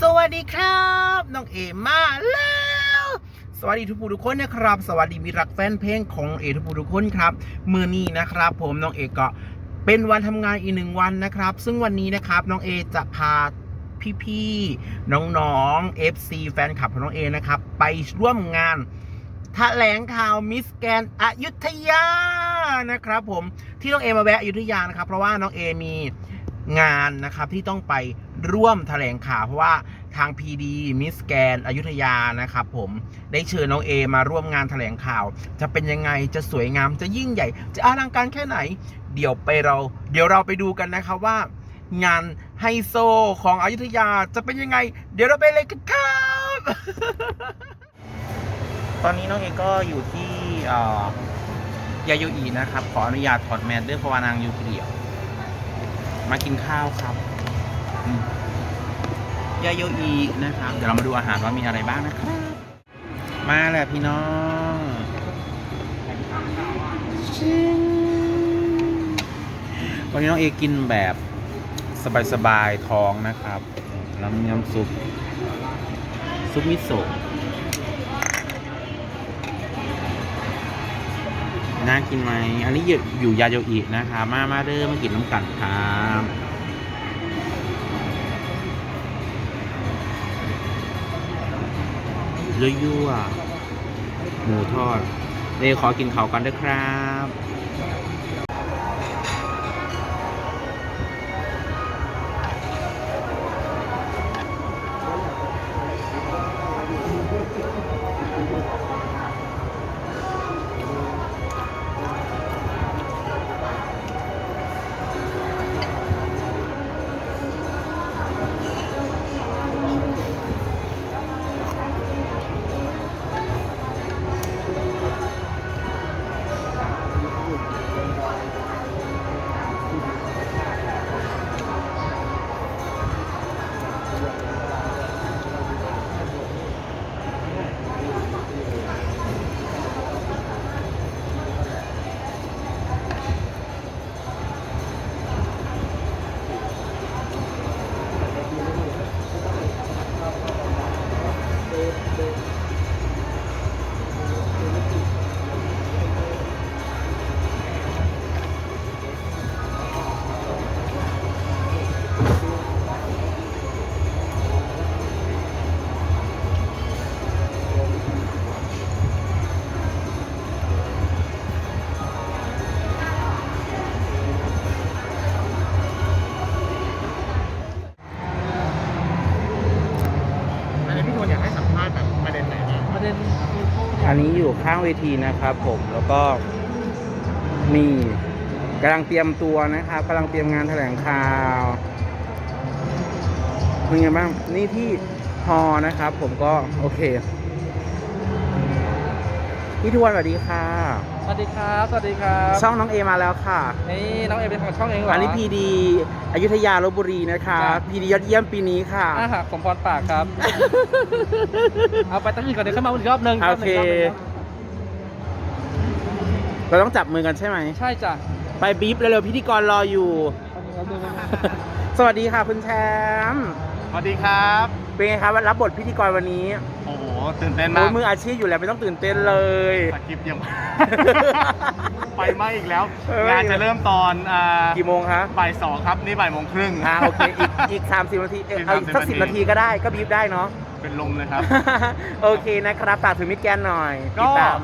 สวัสดีครับ น้องเอมาแล้ว สวัสดีทุกผู้ทุกคนนะครับ สวัสดีมิตรรักแฟนเพลงของเอทุกผู้ทุกคนครับมือนี้นะครับ ผมน้องเอก็เป็นวันทำงานอีกหนึ่งวันนะครับ ซึ่งวันนี้นะครับน้องเอจะพาพี่ๆน้องๆ FC แฟนคลับของน้องเอนะครับ ไปร่วมงานแถลงข่าวมิสแกนอยุธยานะครับ ผมที่น้องเอมาแวะอยุธยานะครับ เพราะว่าน้องเอมีงานนะครับที่ต้องไป ร่วมแถลงข่าวเพราะว่าทาง PD มิสแกนอยุธยานะครับผมได้เชิญน้องเอมาร่วมงานแถลงข่าว จะเป็นยังไงจะสวยงามจะยิ่งใหญ่ จะอลังการแค่ไหน เดี๋ยวไปเรา เดี๋ยวเราไปดูกันนะครับว่า งานไฮโซของอยุธยาจะเป็นยังไง เดี๋ยวเราไปเลยกันครับ ตอนนี้น้องเอก็อยู่ที่เอ่อยาโยอีนะครับ ขออนุญาตถอดแมสด้วยเพราะว่านางอยู่เดียว มากินข้าวครับ ยาโยอีนะครับ เดี๋ยวเรามาดูอาหารว่ามีอะไรบ้างนะครับ มาแล้วพี่น้องชิวันนี้น้องเอกินแบบสบายๆท้องนะครับแล้วมีน้ำซุป ซุปมิโซะน่ากินไหม อันนี้อยู่อยู่ยาโยอินะคะ มา มาเด้อมากินน้ำกันครับ ยั่วๆหมูทอด เดี๋ยวขอกินเขากันด้วยครับ ข้างเวทีนะครับ ผมแล้วก็นี่กำลังเตรียมตัวนะครับกำลังเตรียมงานแถลงข่าวเป็นไงบ้างนี่ที่ฮอนะครับ ผมก็โอเคพี่ทวนสวัสดีค่ะ สวัสดีครับ สวัสดีครับ ช่องน้องเอมาแล้วค่ะ นี่น้องเอเป็นของช่องเองเหรอ อัอันนี้พีดีอยุธยาลบบุรีนะคะจ้ะพีดียอดเยี่ยมปีนี้ค่ะอาหารสมพรปากครับ เอาไปตั้งอื่นก่อนเดี๋ยวขึ้นมาอีกรอบหนึงโอเค เราต้องจับมือกันใช่ไหม ใช่จ้ะไปบีบเร็วๆพิธีกรรออยู่รอบหนึ่งรอบหนึ่งสวัสดีค่ะคุณแชมป์ สวัสดีครับ เป็นไงครับรับบทพิธีกรวันนี้ โอ้โห ตื่นเต้นโอ้มากมืออาชีพอยู่แล้วไม่ต้องตื่นเต้นเลยสคริปต์ยัง ไปไหมอีกแล้วเอองานจะเริ่มตอนอ่ากี่โมงคะบ่ายสองครับ นี่บ่ายโมงครึ่งอ่าโอเค อีกอีกสามสิบนาที เอ้ยอีกเอาอีกสัก30สิบนาทีก็ได้ก็บีบได้เนาะ เป็นลมเลยครับ โอเคนะครับฝากถึงมิกแกนหน่อยก็ติดตาม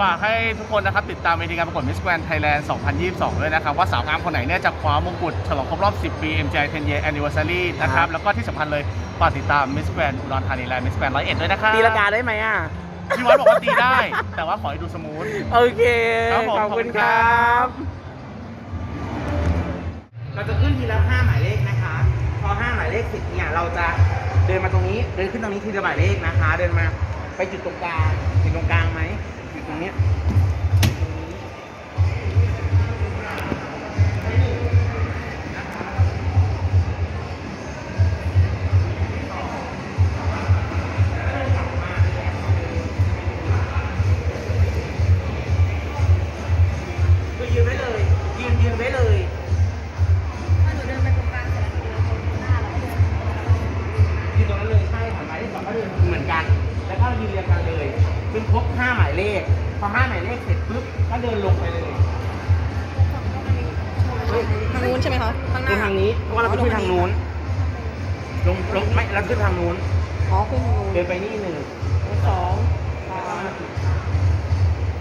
ฝากให้ทุกคนนะครับติดตามเวทีการประกวด Miss Grand Thailand 2022 ด้วยนะครับ ว่าสาวงามคนไหนเนี่ยจะคว้ามงกุฎฉลองครบรอบ 10 ปี MGI 10 Year Anniversary นะคครัรับบแล้วก็ที่สำคัญเลยฝากติดตาม Miss Grand อุดรธานีและ Miss Grand ร้อยเอ็ดด้วยนะครับตีละกาได้ไหมอะพี่วัดบอกว่าตีได้ แต่ว่าขอให้ดูสมูทโอเคครับผมขอบคุณขอบคุณคครัรับบเราจะขึ้นทีละห้าหมายเลขนะคะ พอห้าหมายเลขเสร็จเนี่ยเราจะเดินมาตรงนี้ เดินขึ้นตรงนี้ทีละหมายเลขนะคะ เดินมาไปจุดตรงกลางจุดตรงกลางไหมจุด ตรงเนี้ย นู้นใช่ไหมคะข้างหเดิน้านทางนี้เพราะว่าเราไปขึ้นทางนู้นลงลงไม่เราขึ้นทางนู้น อ๋อขึ้นทางนู้นเดินไปนี่หนึ่งสองสาม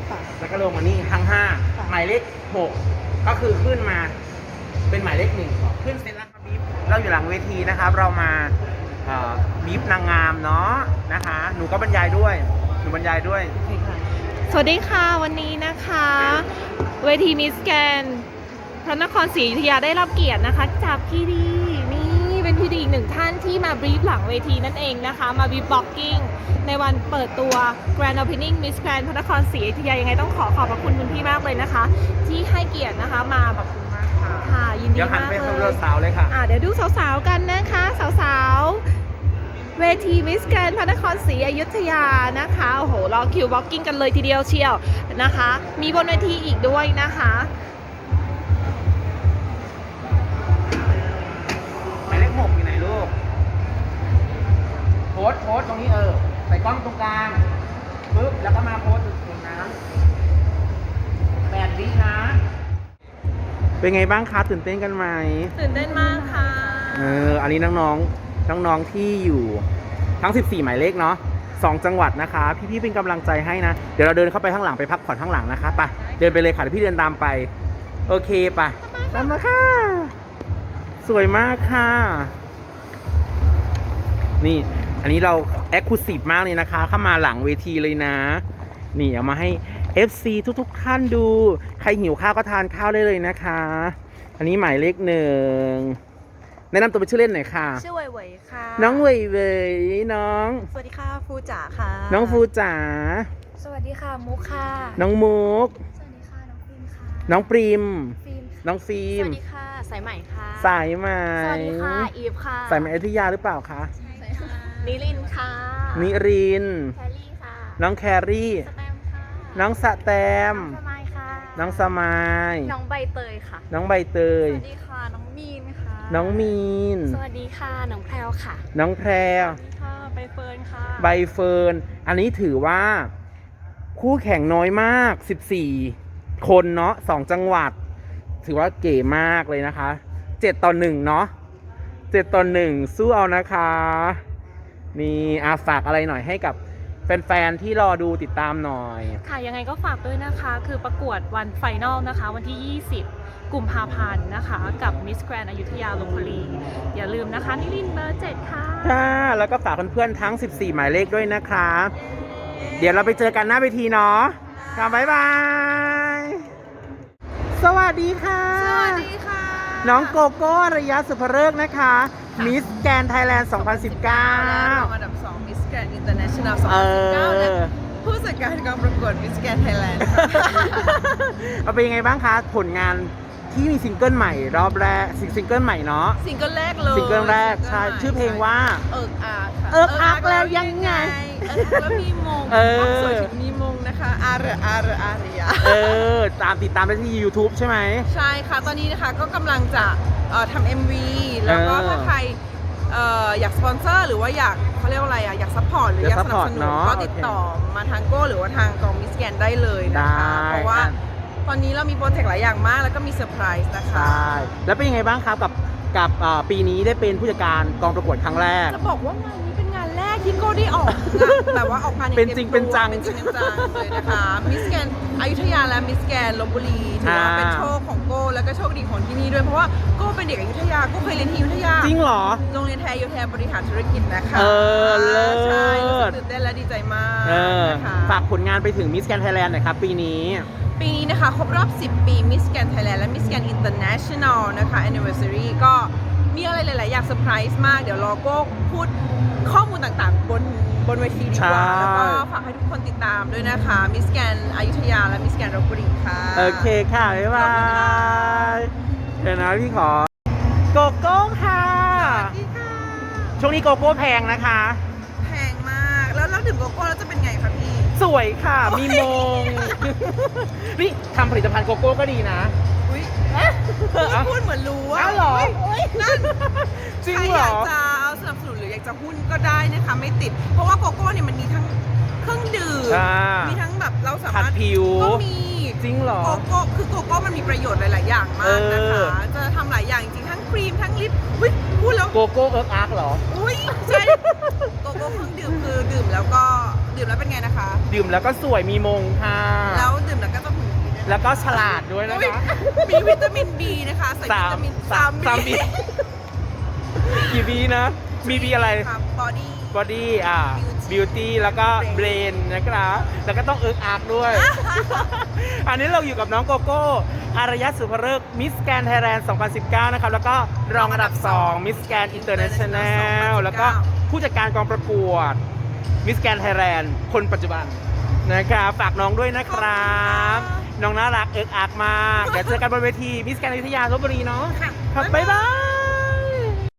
ค่ะ แล้วก็ลงมานี่ทั้งห้าค่ะ หมายเลขหกก็คือขึ้นมา เป็นหมายเลขหนึ่งก่อนขึ้นเสร็จแล้วครับบีบเราอยู่หลังเวทีนะครับ เรามาเอ่อบีบนางงามเนาะนะคะ หนูก็บรรยายด้วยหนูบรรยายด้วยโอเคค่ะสวัสดีค่ะวันนี้นะคะ เวทีมิสแกน พระนครศรีอยุธยาได้รับเกียรตินะคะ จากพี่ดีนี่เป็นพี่ดีอีกหนึ่งท่านที่มาบรีฟหลังเวทีนั่นเองนะคะ มาบรีฟบล็อกกิ้งในวันเปิดตัว Grand Opening Miss Grand พระนครศรีอยุธยายังไงต้องขอขอบพระคุณคุณพี่มากเลยนะคะ ที่ให้เกียรตินะคะมาแบบค่ะยินดีเดี๋ยวหันมากไปเลสำรวจยสาวเลยค่ะอะเดี๋ยวดูสาวๆกันนะคะสาวๆ เวทีมิสแกรนพระนครศรีอยุธยานะคะโอ้โหรอคิวบล็อกกิ้งกันเลยทีเดียวเชียวนะคะ มีบนเวทีอีกด้วยนะคะ เป็นไงบ้างคะตื่นเต้นกันไหมตื่นเต้นมากค่ะ เอออันนี้น้องๆน้องๆที่อยู่ทั้ง 14 หมายเลขเนาะสองจังหวัดนะคะ พี่ๆเป็นกำลังใจให้นะ เดี๋ยวเราเดินเข้าไปข้างหลังไปพักผ่อนข้างหลังนะคะไปเดินไปเลยค่ะเดี๋ยวพี่เดินตามไป โอเคไปตามมาค่ะ สวยมากค่ะ นี่ อันนี้เราแอคคูซีฟมากเลยนะคะ เข้ามาหลังเวทีเลยนะ นี่เอามาให้ FC ทุกๆท่านดู ใครหิวข้าวก็ทานข้าวได้เลยนะคะ อันนี้หมายเลขหนึ่งแนะนำตัวเป็นชื่อเล่นหน่อยค่ะ ชื่อเว่ยเว่ยค่ะน้องเวยเวยน้อง สวัสดีค่ะฟูจ๋าค่ะน้องฟูจ๋า สวัสดีค่ะมุกค่ะน้องมุก สวัสดีค่ะน้องฟิล์มค่ะน้องปริม ฟิล์มค่ะน้องฟิล์มสวัสดีค่ะสายใหม่ค่ะสายไหมสวัสดีค่ะอีฟค่ะสายไหมอยุธยาหรือเปล่าคะใช่ค่ะนิลินค่ะนิรินทร์แคลรี่ค่ะน้องแครี่ สแตมค่ะ น้องสแตมน้องสมายค่ะน้องสมาย น้องใบเตยค่ะ น้องใบเตสย วัสดีค่ะ น้องมีนค่ะน้องมีน สวัสดีค่ะ น้องแพรวค่ะ น้องแพรสวัสดีค่ะ ใบเฟิร์นค่ะ ใบเฟิร์น อันนี้ถือว่าคู่แข่งน้อยมาก 14 คนเนาะสองจังหวัด ถือว่าเก๋มากเลยนะคะ 7 ต่อ 1 เนาะ7ต่อ 1 สู้เอานะคะ นี่อาฝากอะไรหน่อยให้กับ แฟนๆที่รอดูติดตามหน่อย ค่ะยังไงก็ฝากด้วยนะคะ คือประกวดวันไฟนอลนะคะ วันที่ 20 กุมภาพันธ์นะคะ กับ Miss Grand อยุธยาลพบุรี อย่าลืมนะคะ นิลินทร์เบอร์7ค่ะ ค่ะ แล้วก็ฝากเพื่อนๆทั้ง 14 หมายเลขด้วยนะคะ เดี๋ยวเราไปเจอกันหน้าเวทีเนาะค่ะบ๊ายบาย สวัสดีค่ะ สวัสดีค่ะ น้องโกโก้ระยะสุภเริกษ์นะคะ มิสแกนไทยแลนด์แล้วรอง2019อันดับ2 Miss Grand International เอ2019และอผู้จัดการกองประกวด Miss Grand Thailand เอาเป็นยังไงบ้างคะ ผลงาน ที่มีซิงเกิลใหม่รอบแรกซิงซิงเกิลใหม่เนาะซิงเกิลแรกเลยซิงเกิลแรกใช่ซิงกิลใหม่ชื่อเพลงว่า เอิกอาร์ค่ะเอิกอักแล้วยังไงเอิกอักแล้วมีมงเออภาพสวยถึงมีมงนะคะอาร์อาร์อาริยาเออตามติดตามได้ที่ YouTube ใช่ไหมใช่ค่ะตอนนี้นะคะก็กำลังจะเอ่อทำ MV แล้วก็เออถ้าใครเอ่ออยากสปอนเซอร์หรือว่าอยากเขาเรียกว่าอะไรอะอยากซัพพอร์ตหรืออยากกอายซัสพพนัอบร์ตสนุนเนอะก็ติดต่อมาทางโก้หรือว่าทางกองมิสแกนได้เลยนะคะได้เพราะว่าอะ ตอนนี้เรามีโปรเจกต์หลายอย่างมากแล้วก็มีเซอร์ไพรส์นะคะ ใช่แล้วเป็นยังไงบ้างครับกับกับอ่าปีนี้ได้เป็นผู้จัดการกองประกวดครั้งแรก จะบอกว่างานนี้ ที่โก้ได้ออกงานแบบว่าออกงานอย่างเป็นจริงเป็นจังเป็นจริงเป็นจังเลยนะคะมิสแกนอยุธยาและมิสแกนลบบุรีถือว่าอ่าเป็นโชคของโก้แล้วก็โชคดีของที่นี่ด้วยเพราะว่าโก้เป็นเด็กอยุธยาโก้เคยเรียนที่อยุธยาจริงเหรอโรงเรียนไทยอยุธยาบริหารธุรกิจนะคะเออเลิศใช่รู้สึกตื่นเต้นและดีใจมากเออนะคะฝากผลงานไปถึงมิสแกนไทยแลนด์หน่อยครับปีนี้ปีนี้นะคะ ครบรอบ 10 ปี Miss Grand Thailand และ Miss Grand International นะคะ Anniversary ก็ มีอะไรหลาย ๆ อย่างเซอร์ไพรส์มาก เดี๋ยวรอโก้พูดข้อมูลต่าง ๆ บนบนเวทีดีกว่า ใช่ แล้วก็ฝากให้ทุกคนติดตามด้วยนะคะ Miss Grand อยุธยาและ Miss Grand ลบบุรีค่ะ โอเคค่ะ บ๊ายบายเดี๋ยวนะพี่ขอ โกโก้ค่ะ สวัสดีค่ะช่วงนี้โกโก้แพงนะคะ แพงมาก แล้วแล้วถึงโกโก้แล้วจะเป็นไงคะพี่ สวยค่ะ มีมง นี่ทำผลิตภัณฑ์โกโก้ก็ดีนะ อุ้ยเออเอาพูดเหมือนรู้ว่าอ้าวเหรอนั่น จริงใครเหรอยาอกจะเอาสนับสนุนหรืออยากจะหุ้นก็ได้นะคะไม่ติด เพราะว่าโกโก้เนี่ยมันมีทั้งเครื่องดื่มอ่ามีทั้งแบบเราสาขัดมารถผิว ก็มี จริงเหรอ โกโก้คือโกโก้มันมีประโยชน์หลาย ๆ อย่างมากนะคะเออจะทำหลายอย่างจริงๆทั้งครีมทั้งลิปอุ้ยพูดแล้ว โกโก้เอิร์กอาร์กเหรอ อุ้ยใช่ โกโก้เครื่องดื่มคือดื่มแล้วก็ดื่มแล้วเป็นไงนะคะ ดื่มแล้วก็สวยมีมงค่ะ แล้วดื่มแล้วก็จะหุ่นดีด้วยนะแล้วก็ฉลาดด้วยนะอุ๊ยคะ มีวิตามินบีนะคะ ใส่วิตามินสามสามบีบี กี่บีนะมีบีอะไรครับบอดี้ บอดี้อ่า Beauty บิวตี้แล้วก็เบรนนะครับแล้วก็ต้องเอิร์กอาร์กด้วย อันนี้เราอยู่กับน้องโกโก้อารยะสุภเริกมิสแกนไทยแลนด์ 2019 นะครับ แล้วก็รองอันดับ 2 มิสแกนอินเตอร์เนชั่นแนลแล้วก็ผู้จัดการกองประกวดมิสแกนไทยแลนด์ คนปัจจุบันนะครับฝากน้องด้วยนะครับน้องน่ารักเอิร์กอาร์กมาก เดี๋ยวเจอกันบนเวทีมิสแกนอยุธยาลบบุรีเนาะค่ะ ครับบ๊ายบาย